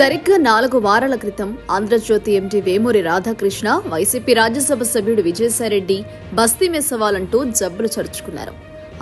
సరిగ్గా నాలుగు వారాల క్రితం ఆంధ్రజ్యోతి ఎండి వేమూరి రాధాకృష్ణ వైసీపీ రాజ్యసభ సభ్యుడు విజయసాయిరెడ్డి బస్తీ మీద జబ్బులు చరుచుకున్నారు.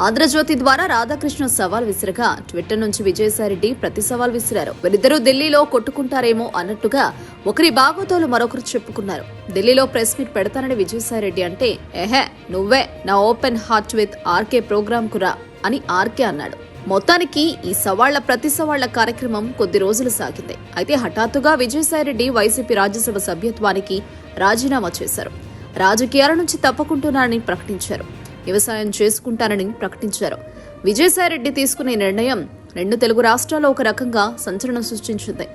ఆంధ్రజ్యోతి ద్వారా రాధాకృష్ణ సవాల్ విసిరగా ట్విట్టర్ నుంచి విజయసాయిరెడ్డి ప్రతి సవాల్ విసిరారు. వీరిద్దరూ ఢిల్లీలో కొట్టుకుంటారేమో అన్నట్టుగా ఒకరి బాగోతోలు మరొకరు చెప్పుకున్నారు. ఢిల్లీలో ప్రెస్ మీట్ పెడతానని విజయసాయిరెడ్డి అంటే ఎహే నువ్వే నా open heart with RK programme కురా అని ఆర్కే అన్నాడు. మొత్తానికి ఈ సవాళ్ళ ప్రతి సవాళ్ళ కార్యక్రమం కొద్ది రోజులు సాగింది. అయితే హఠాత్తుగా విజయసాయిరెడ్డి వైసీపీ రాజ్యసభ సభ్యత్వానికి రాజీనామా చేశారు. రాజకీయాల నుంచి తప్పుకుంటున్నానని ప్రకటించారు. వ్యవసాయం చేసుకుంటానని ప్రకటించారు. విజయసాయిరెడ్డి తీసుకునే నిర్ణయం రెండు తెలుగు రాష్ట్రాల్లో ఒక రకంగా సంచలనం సృష్టించింది.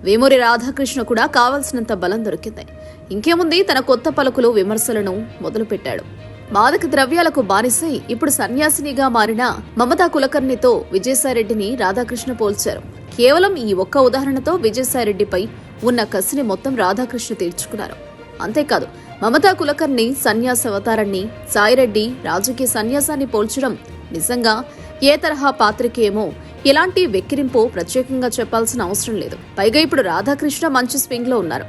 వేమూరి రాధాకృష్ణ కూడా కావలసినంత బలం దొరికింది. ఇంకేముంది? తన కొత్త పలుకులు విమర్శలను మొదలుపెట్టాడు. మాదక ద్రవ్యాలకు బానిసై ఇప్పుడు సన్యాసినిగా మారిన మమతా కులకర్ణితో విజయసాయిరెడ్డిని రాధాకృష్ణ పోల్చారు. కేవలం ఈ ఒక్క ఉదాహరణతో విజయసాయిరెడ్డిపై ఉన్న కసిని మొత్తం రాధాకృష్ణ తీర్చుకున్నారు. అంతేకాదు మమతా కులకర్ణి సన్యాస అవతారాన్ని సాయిరెడ్డి రాజకీయ సన్యాసాన్ని పోల్చడం నిజంగా ఏ తరహా పాత్రికేమో ఇలాంటి వెక్కిరింపు ప్రత్యేకంగా చెప్పాల్సిన అవసరం లేదు. పైగా ఇప్పుడు రాధాకృష్ణ మంచి స్వింగ్లో ఉన్నారు.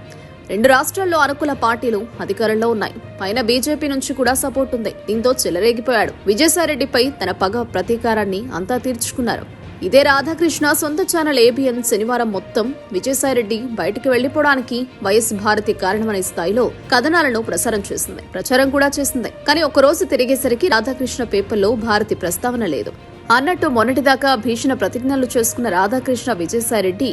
రెండు రాష్ట్రాల్లో అనుకూల పార్టీలు అధికారంలో ఉన్నాయి. పైన బీజేపీ నుంచి కూడా సపోర్ట్ ఉంది. దీంతో చెలరేగిపోయాడు. విజయసాయిరెడ్డిపై తన పగ ప్రతీకారాన్ని అంతా తీర్చుకున్నారు. ఇదే రాధాకృష్ణ సొంత ఛానల్ ఏబిఎన్ శనివారం మొత్తం విజయసాయిరెడ్డి బయటికి వెళ్ళిపోవడానికి వైఎస్ భారతి కారణమనే స్థాయిలో కథనాలను ప్రసారం చేసింది. ప్రచారం కూడా చేసింది. కానీ ఒకరోజు తిరిగేసరికి రాధాకృష్ణ పేపర్లో భారతి ప్రస్తావన లేదు. అన్నట్టు మొన్నటిదాకా భీషణ ప్రతిజ్ఞలు చేసుకున్న రాధాకృష్ణ విజయసాయిరెడ్డి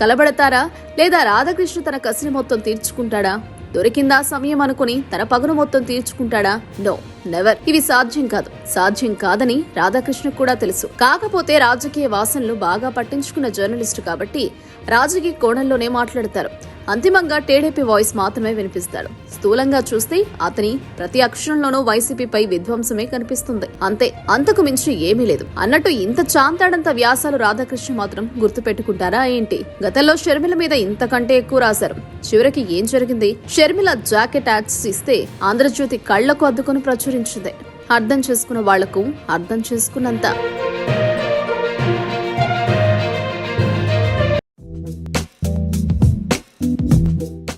కలబడతారా? లేదా రాధాకృష్ణ తన కసిని మొత్తం తీర్చుకుంటాడా? దొరికిందా సమయం అనుకుని తన పగును మొత్తం తీర్చుకుంటాడా? నో. నెవర్ ఇవి సాధ్యం కాదు. సాధ్యం కాదని రాధాకృష్ణ కూడా తెలుసు. కాకపోతే రాజకీయ వాసనలు బాగా పట్టించుకున్న జర్నలిస్టు కాబట్టి రాజకీయ కోణంలోనే మాట్లాడతారు. అంతిమంగా టీడీపీ వాయిస్ మాత్రమే వినిపిస్తాడు. స్థూలంగా చూస్తే అతని ప్రతి అక్షరంలోనూ వైసీపీపై విధ్వంసమే కనిపిస్తుంది. అంతే. అంతకు మించి ఏమీ లేదు. అన్నట్టు ఇంత చాంతాడంత వ్యాసాలు రాధాకృష్ణ మాత్రం గుర్తుపెట్టుకుంటారా ఏంటి? గతంలో షర్మిల మీద ఇంతకంటే ఎక్కువ రాశారు. చివరికి ఏం జరిగింది? షర్మిల జాకెట్ యాడ్స్ ఇస్తే ఆంధ్రజ్యోతి కళ్ళకు అద్దుకొని ప్రచురించింది అర్థం చేసుకున్న వాళ్ళకు అర్థం చేసుకున్నంత